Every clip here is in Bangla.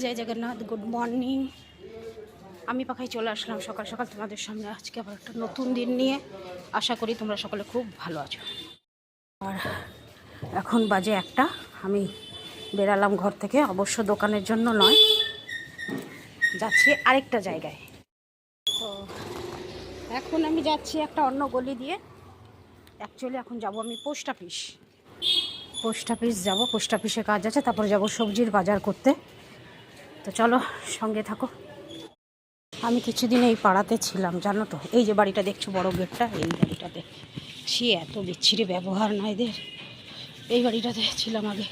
জয় জগন্নাথ গুড মর্নিং আমি পাখায় চলে আসলাম সকাল সকাল তোমাদের সামনে। আজকে আবার একটা নতুন দিন নিয়ে আশা করি তোমরা সকলে খুব ভালো আছো। আর এখন বাজে একটা, আমি বেরালাম ঘর থেকে, অবশ্য দোকানের জন্য নয়। যাচ্ছি আরেকটা জায়গায়। তো এখন আমি যাচ্ছি একটা অন্য গলি দিয়ে। অ্যাকচুয়ালি এখন যাব আমি পোস্ট অফিস। পোস্ট অফিস যাব, পোস্ট অফিসে কাজ আছে, তারপরে যাব সবজির বাজার করতে। তো চলো সঙ্গে থাকো। আমি কিছুদিন এই পাড়াতে ছিলাম, জানো তো? এই যে বাড়িটা দেখছ, বড় গেটটা, এই বাড়িটাতে। সে এত বিচ্ছিরি ব্যবহার না এদের। এই বাড়িটাতে ছিলাম আগে।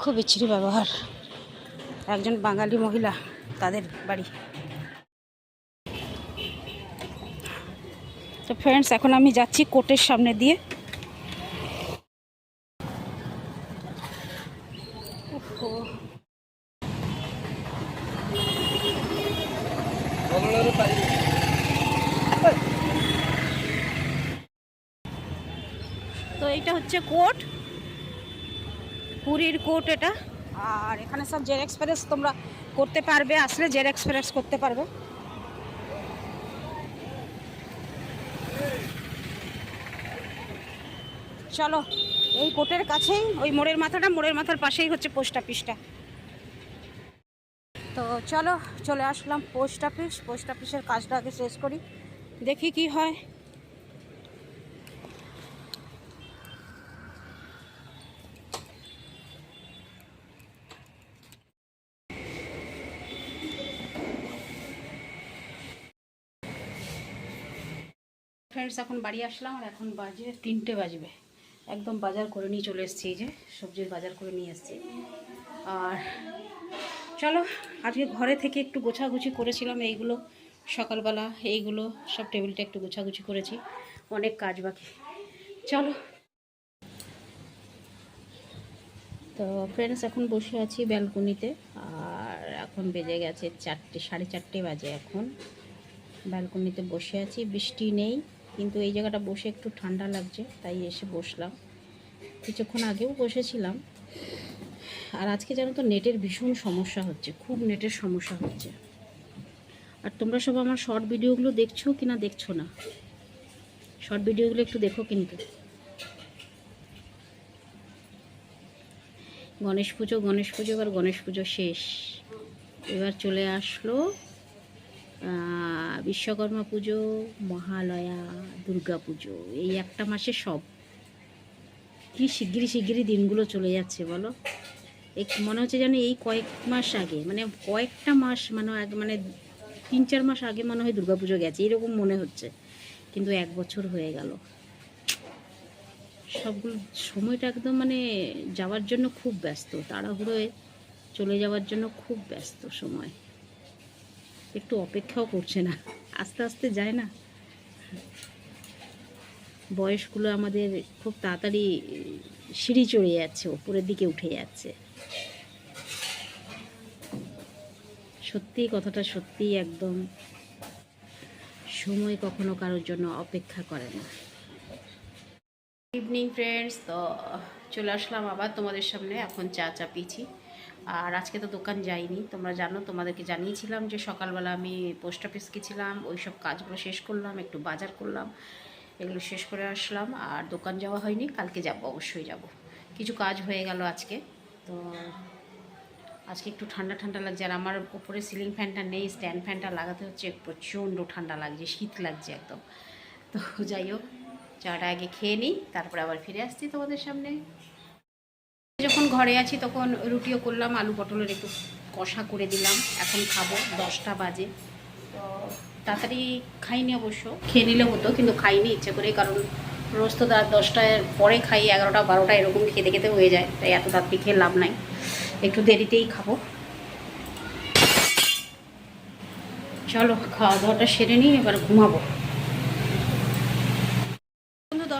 খুব বিচ্ছিরি ব্যবহার। একজন বাঙালি মহিলা, তাদের বাড়ি। তো ফ্রেন্ডস এখন আমি যাচ্ছি কোর্টের সামনে দিয়ে। এইটা হচ্ছে কোর্ট পুরীর কোর্ট এটা। আর এখানে সব জেরক্স ফেরেক্স তোমরা করতে পারবে, আসলে জেরক্স ফেরেক্স করতে পারবে। চলো, এই কোর্টের কাছেই, ওই মোড়ের মাথাটা, মোড়ের মাথার পাশেই হচ্ছে পোস্ট অফিসটা। তো চলো, চলে আসলাম পোস্ট অফিস। পোস্ট অফিসের কাজটা আগে শেষ করি, দেখি কি হয়। ফ্রেন্ডস এখন বাড়ি আসলাম আর এখন বাজে তিনটে বাজবে। একদম বাজার করে নিয়ে চলে এসেছি যে সবজির বাজার করে নিয়ে এসেছি। আর চলো, আজকে ঘরে থেকে একটু গোছাগুছি করেছিলাম, এইগুলো সকালবেলা, এইগুলো সব টেবিলটা একটু গোছাগুছি করেছি, অনেক কাজ বাকি। চলো। তো ফ্রেন্ডস এখন বসে আছি ব্যালকনিতে, আর এখন বেজে গেছে চারটে, সাড়ে চারটে বাজে এখন। ব্যালকনিতে বসে আছি, বৃষ্টি নেই। কিন্তু এই জায়গাটা বসে একটু ঠান্ডা লাগছে, তাই এসে বসলাম। কিছুক্ষণ আগেও বসেছিলাম। আর আজকে জানো তো নেটের ভীষণ সমস্যা হচ্ছে, খুব নেটের সমস্যা হচ্ছে। আর তোমরা সব আমার শর্ট ভিডিওগুলো দেখছ কি না দেখছ না? শর্ট ভিডিওগুলো একটু দেখো কিন্তু। গণেশ পুজো গণেশ পুজো আর গণেশ পুজো শেষ। এবার চলে আসলো বিশ্বকর্মা পুজো, মহালয়া, দুর্গা পুজো, এই একটা মাসে সব। কি শিগগিরি শিগগিরি দিনগুলো চলে যাচ্ছে বলো? এক মনে হচ্ছে যেন এই কয়েক মাস আগে মানে কয়েকটা মাস মানে মানে তিন চার মাস আগে মনে হয় দুর্গা পুজো গেছে, এরকম মনে হচ্ছে। কিন্তু এক বছর হয়ে গেল। সবগুলো সময়টা একদম মানে যাওয়ার জন্য খুব ব্যস্ত, তাড়াহুড়োয় চলে যাওয়ার জন্য খুব ব্যস্ত সময়। একটু অপেক্ষাও করছে না। আস্তে আস্তে যায় না। বয়সগুলো আমাদের খুব তাড়াতাড়ি সিঁড়ি চড়ে যাচ্ছে, ওপরের দিকে উঠে যাচ্ছে। সত্যি কথাটা সত্যি একদম সময় কখনো কারোর জন্য অপেক্ষা করে না। ইভিনিং ফ্রেন্ডস তো চলে আসলাম আবার তোমাদের সামনে। এখন চা চা পিছি আর আজকে তো দোকান যাইনি। তোমরা জানো, তোমাদেরকে জানিয়েছিলাম যে সকালবেলা আমি পোস্ট অফিস গেছিলাম ওই সব কাজগুলো শেষ করলাম, একটু বাজার করলাম, এগুলো শেষ করে আসলাম। আর দোকান যাওয়া হয়নি, কালকে যাব, অবশ্যই যাব। কিছু কাজ হয়ে গেল আজকে, তো আজকে একটু ঠান্ডা ঠান্ডা লাগছে। আর আমার উপরে সিলিং ফ্যানটা নেই স্ট্যান্ড ফ্যানটা লাগাতে হচ্ছে, প্রচণ্ড ঠান্ডা লাগছে, শীত লাগছে একদম। তো যাই হোক চাটা আগে খেয়ে নিই, তারপরে আবার ফিরে আসছি তোমাদের সামনে। যখন ঘরে আছি তখন রুটিও করলাম, আলু পটলের একটু কষা করে দিলাম। এখন খাব, দশটা বাজে। তো তাড়াতাড়ি খাইনি অবশ্য। খেয়ে নিলে হতো, কিন্তু খাইনি ইচ্ছে করে, কারণ রোজ তো রাত দশটার পরে খাই, এগারোটা, বারোটা এরকম খেতে খেতে হয়ে যায়। তাই এত তাড়াতাড়ি খেয়ে লাভ নাই। একটু দেরিতেই খাব। চলো খাওয়া দাওয়াটা সেরে নিই, এবার ঘুমাবো।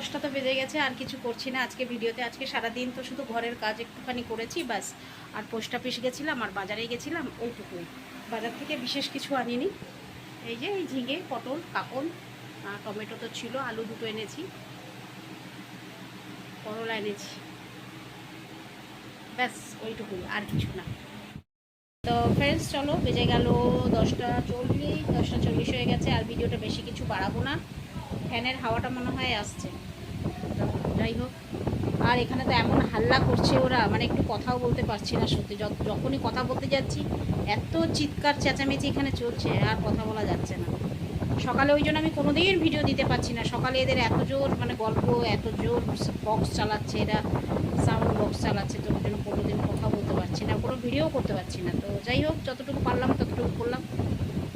দশটা তো বেজে গেছে, আর কিছু করছি না আজকে ভিডিওতে। আজকে সারাদিন তো শুধু ঘরের কাজ একটুখানি করেছি বাস আর পোস্ট অফিস গেছিলাম, আর বাজারে গেছিলাম ওইটুকুই বাজার থেকে বিশেষ কিছু আনিনি। এই যে, এই ঝিঙে, পটল আর টমেটো তো ছিল, আলু দুটো এনেছি। করলা এনেছি। ব্যাস, ওইটুকুই, আর কিছু না। তো ফ্রেন্ডস চলো, বেজে গেল দশটা চল্লিশ দশটা চল্লিশ হয়ে গেছে, আর ভিডিওটা বেশি কিছু বাড়াবো না। ফ্যানের হাওয়াটা মনে হয় আসছে। যাই হোক। আর এখানে তো এমন হাল্লা করছে ওরা মানে একটু কথাও বলতে পারছি না সত্যি। যখ- যখনই কথা বলতে যাচ্ছি, এত চিৎকার চেঁচামেচি এখানে চলছে, আর কথা বলা যাচ্ছে না। সকালে ওই জন্য আমি কোনোদিন ভিডিও দিতে পারছি না। সকালে এদের এত জোর মানে গল্প, এত জোর বক্স চালাচ্ছে, এরা সাউন্ড বক্স চালাচ্ছে, তো ওই জন্য কোনোদিন কথা বলতে পারছি না, কোনো ভিডিও করতে পারছি না। তো যাই হোক, যতটুকু পারলাম, ততটুকু করলাম।